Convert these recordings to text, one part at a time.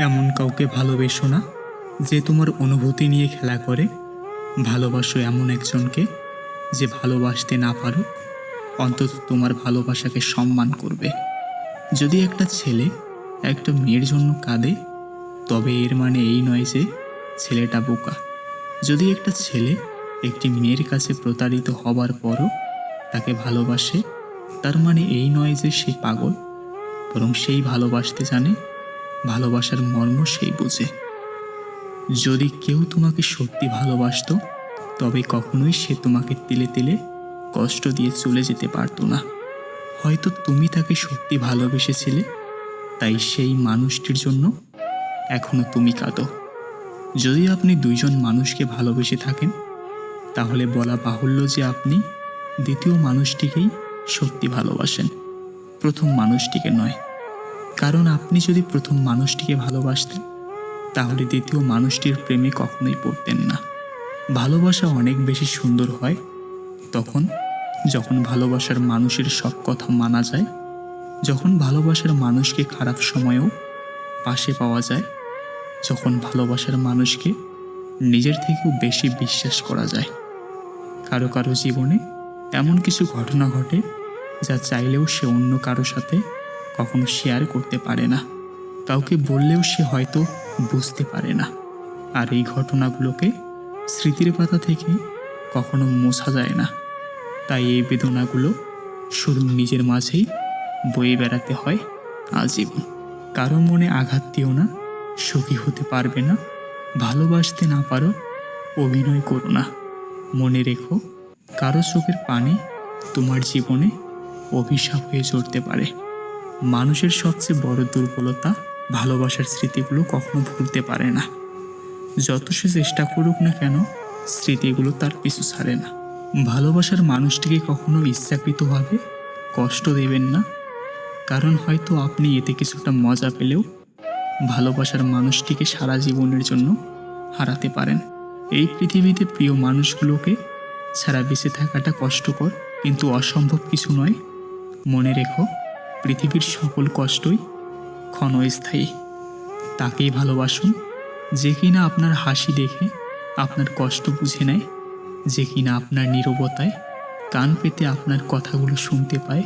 এমন কাউকে ভালোবেসো না যে তোমার অনুভূতি নিয়ে খেলা করে। ভালোবাসো এমন একজনকে যে ভালোবাসতে না পারো অন্তত তোমার ভালোবাসাকে সম্মান করবে। যদি একটা ছেলে একটা মেয়ের জন্য কাঁদে, তবে এর মানে এই নয় যে ছেলেটা বোকা। যদি একটা ছেলে একটি মেয়ের কাছে প্রতারিত হবার পরও তাকে ভালোবাসে, তার মানে এই নয় যে সে পাগল, বরং সেই ভালোবাসতে জানে ভালোবাসার মর্ম সেই বুঝে। যদি কেউ তোমাকে সত্যি ভালোবাসতো, তবে কখনোই সে তোমাকে তিলে তিলে কষ্ট দিয়ে চলে যেতে পারতো না। হয়তো তুমি তাকে সত্যি ভালোবেসেছিলে, তাই সেই মানুষটির জন্য এখনও তুমি কাঁদো। যদি আপনি দুইজন মানুষকে ভালোবেসে থাকেন, তাহলে বলা বাহুল্য যে আপনি দ্বিতীয় মানুষটিকেই সত্যি ভালোবাসেন, প্রথম মানুষটিকে নয়। কারণ আপনি যদি প্রথম মানুষটিকে ভালোবাসতেন, তাহলে দ্বিতীয় মানুষটির প্রেমে কখনোই পড়তেন না। ভালোবাসা অনেক বেশি সুন্দর হয়, তখন যখন ভালোবাসার মানুষের সব কথা মানা যায়, যখন ভালোবাসার মানুষকে খারাপ সময়েও পাশে পাওয়া যায়, যখন ভালোবাসার মানুষকে নিজের থেকেও বেশি বিশ্বাস করা যায়। কারও কারও জীবনে এমন কিছু ঘটনা ঘটে, যা চাইলেও সে অন্য কারও সাথে কখনো শেয়ার করতে পারে না। কাউকে বললেও সে হয়তো বুঝতে পারে না। আর এই ঘটনাগুলোকে স্মৃতির পাতা থেকে কখনো মোছা যায় না। তাই এই বেদনাগুলো শুধু নিজের মাঝেই বয়ে বেড়াতে হয় আজীবন। কারও মনে আঘাত দিও না, সুখী হতে পারবে না, ভালোবাসতে না পারো, অভিনয় করো না। মনে রেখো, কারও চোখের পানি তোমার জীবনে অভিশাপ হয়ে চড়তে পারে। মানুষের সবচেয়ে বড় দুর্বলতা ভালোবাসার স্মৃতিগুলো কখনো ভুলতে পারে না। যত সে চেষ্টা করুক না কেন, স্মৃতিগুলো তার পিছু ছাড়ে না। ভালোবাসার মানুষটিকে কখনো ইচ্ছাকৃতভাবে কষ্ট দেবেন না। কারণ হয়তো আপনি এতে কিছুটা মজা পেলেও ভালোবাসার মানুষটিকে সারা জীবনের জন্য হারাতে পারেন। এই পৃথিবীতে প্রিয় মানুষগুলোকে ছাড়া বেঁচে থাকাটা কষ্টকর, কিন্তু অসম্ভব কিছু নয়। মনে রেখো পৃথিবীর সকল কষ্টই ক্ষণস্থায়ী। তাকেই ভালোবাসুন, যে কিনা আপনার হাসি দেখে আপনার কষ্ট বুঝে নেয়, যে কিনা আপনার নীরবতায় কান পেতে আপনার কথাগুলো শুনতে পায়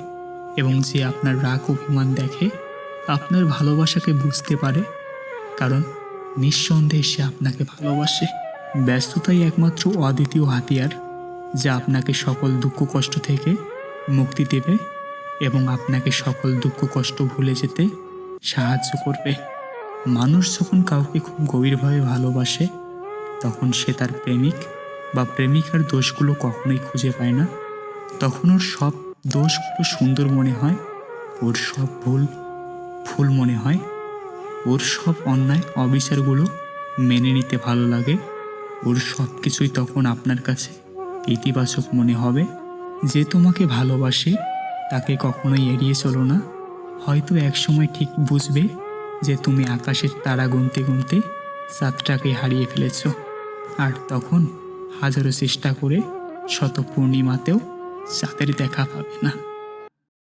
এবং যে আপনার রাগ অভিমান দেখে আপনার ভালোবাসাকে বুঝতে পারে, কারণ নিঃসন্দেহে সে আপনাকে ভালোবাসে। ব্যস্ততাই একমাত্র অদ্বিতীয় হাতিয়ার, যা আপনাকে সকল দুঃখ কষ্ট থেকে মুক্তি দেবে এবং আপনাকে সকল দুঃখ, কষ্ট ভুলে যেতে সাহায্য করবে। মানুষ যখন কাউকে খুব গভীরভাবে ভালোবাসে, তখন সে তার প্রেমিক বা প্রেমিকার দোষগুলো কখনোই খুঁজে পায় না। তখন ওর সব দোষগুলো সুন্দর মনে হয়, ওর সব ভুল ফুল মনে হয়, ওর সব অন্যায়, অবিচারগুলো মেনে নিতে ভালো লাগে, ওর সব কিছুই তখন আপনার কাছে ইতিবাচক মনে হবে। যে তোমাকে ভালোবাসে তাকে কখনোই এড়িয়ে চলো না। হয়তো একসময় ঠিক বুঝবে যে তুমি আকাশের তারা গুনতে গুনতে সাতটাকে হারিয়ে ফেলেছ। আর তখন হাজারো চেষ্টা করে শত পূর্ণিমাতেও চাঁদের দেখা পাবে না।